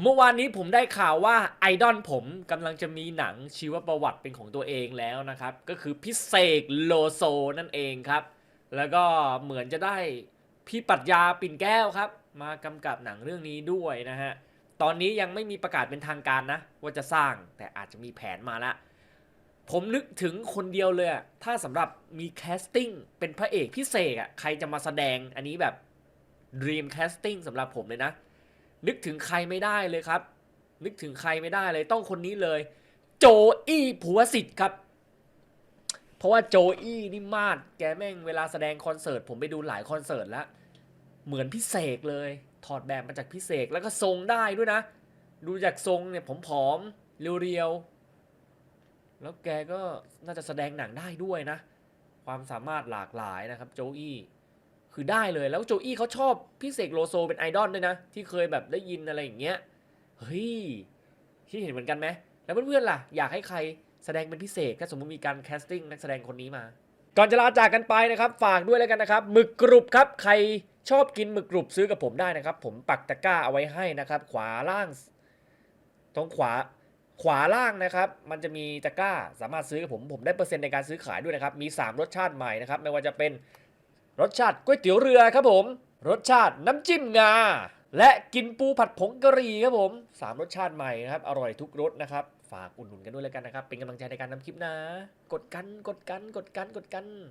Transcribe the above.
เมื่อวานนี้ผมได้ข่าวว่าไอดอลผมกำลังจะมีหนังชีวประวัติเป็นของตัวเองแล้วนะครับ ก็คือพิเศษโลโซนั่นเองครับ แล้วก็เหมือนจะได้พี่ปรัชญาปิ่นแก้วครับ มากำกับหนังเรื่องนี้ด้วยนะฮะ ตอนนี้ยังไม่มีประกาศเป็นทางการนะ ว่าจะสร้างแต่อาจจะมีแผนมาละผมนึกถึงคนเดียวเลยถ้าสำหรับมีแคสติ้งเป็นพระเอกพิเศษอะใครจะมาแสดงอันนี้แบบ Dream Casting สำหรับผมเลยนะ นึกถึงใครไม่ได้เลยครับ นึกถึงใครไม่ได้เลยต้องคนนี้เลย โจอี้ผัวสิทธิ์ครับ เพราะว่าโจอี้นี่มาดแกแม่งเวลาแสดงคอนเสิร์ต ผมไปดูหลายคอนเสิร์ตแล้ว เหมือนพี่เสกเลย ถอดแบบมาจากพี่เสกแล้วก็ทรงได้ด้วยนะ ดูจากทรงเนี่ยผมผอมเรียวๆแล้วแกก็น่าจะแสดงหนังได้ด้วยนะ ความสามารถหลากหลายนะครับโจอี้ คือได้เลยแล้วโจอี้เขาชอบพี่เสกโลโซเป็นไอดอลด้วยนะ ที่เคยแบบได้ยินอะไรอย่างเงี้ยเฮ้ยที่เห็นเหมือนกันไหมแล้วเพื่อนๆล่ะ อยากให้ใครแสดงเป็นพิเศษถ้าสมมติมีการแคสติ้งนักแสดงคนนี้มา ก่อนจะลาจากกันไปนะครับ ฝากด้วยแล้วกันนะครับหมึกกรุบครับใครชอบกินหมึกกรุบซื้อกับผมได้นะครับ ผมปักตะกร้าเอาไว้ให้นะครับ ขวาล่างตรงขวาขวาล่างนะครับ มันจะมีตะกร้าสามารถซื้อกับผมผมได้เปอร์เซ็นต์ในการซื้อขายด้วยนะครับ มี 3 รสชาติใหม่นะครับ ไม่ว่าจะเป็น รสชาติก๋วยเตี๋ยวเรือครับผม รสชาติน้ำจิ้มงา และกินปูผัดผงกะหรี่ครับผมสามรสชาติใหม่นะครับ อร่อยทุกรสนะครับ ฝากอุดหนุนกันด้วยแล้วกันนะครับ เป็นกำลังใจในการทำคลิปนะ กดกัน กดกัน กดกัน กดกัน